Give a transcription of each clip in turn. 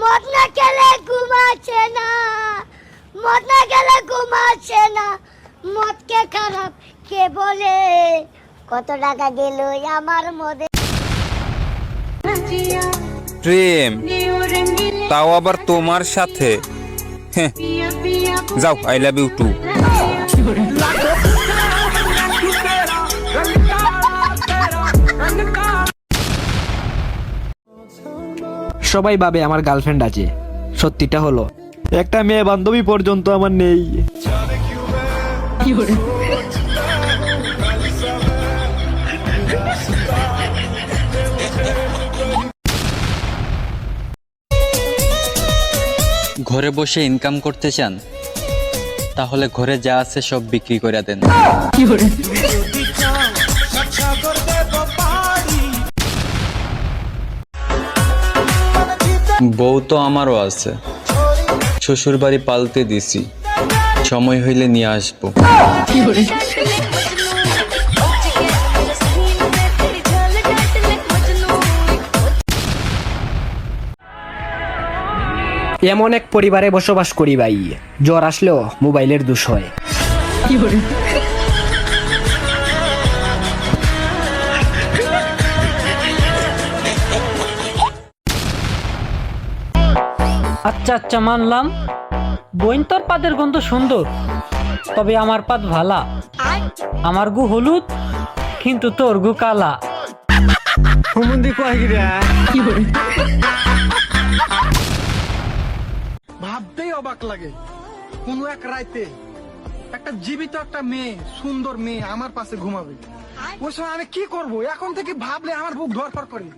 মদ না খেলে ঘুমাচ্ছে না। মদ না খেলে ঘুমাচ্ছে না। মদ কে খারাপ কে বলে? কত টাকা গেল আমার মদে প্রেম তাও আবার তোমার সাথে। হ্যাঁ, যাও আই লাভ ইউ টু সবাই ভাবে আমার গার্লফ্রেন্ড আছে। সত্যিটা হলো। একটা মেয়ে বান্ধবী পর্যন্ত আমার নেই। ঘরে বসে ইনকাম করতে চান তাহলে ঘরে যা আছে সব বিক্রি করে দেন। বউ তো আমারও আছে। শ্বশুর বাড়ি পালতে দিছি। সময় হইলে নিয়ে আসব। এমন এক পরিবারে বসবাস করি ভাই। জ্বর আসলেও মোবাইলের দোষ হয়। আচ্ছা আচ্ছা মানলাম। বইন পাদের গন্ধ সুন্দর, তবে আমার পাদ ভালা। আমার গু হলুদ, কিন্তু তোর গু কালা। ভাবতেই অবাক লাগে। কোনো এক রাইতে একটা জীবিত একটা মেয়ে, সুন্দর মেয়ে আমার পাশে ঘুমাবে। ওই সময় আমি কি করব? এখন থেকে ভাবলে আমার বুক ধরপড় করে।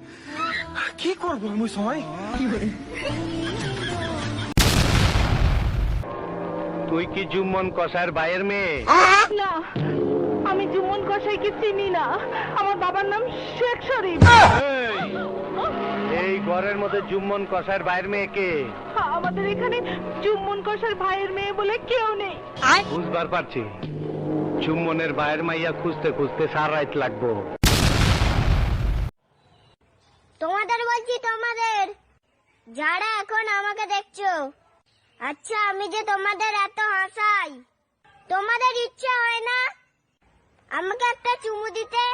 কি করব ওই সময়? তুই কি জুম্মন কষার ভাইয়ের মেয়ে? না আমি জুমন কসাইকে চিনি না। আমার বাবার নাম শেখ শরীফ। এই, ঘরের মধ্যে জুম্মন কষার ভাইয়ের মেয়ে কে? আমাদের এখানে জুম্মন কসার ভাইয়ের মেয়ে বলে কেউ নেই। বুঝবার পারছি। জুম্মনের ভাইয়ের মাইয়া খুঁজতে খুঁজতে সার রাত লাগবো। তোমাদের বলছি তোমাদের। যারা এখন আমাকে দেখছ আচ্ছা আমি যে তোমাদের এত হাসাই তোমাদের ইচ্ছা হয় না? আমাকে একটা চুমু দিতে?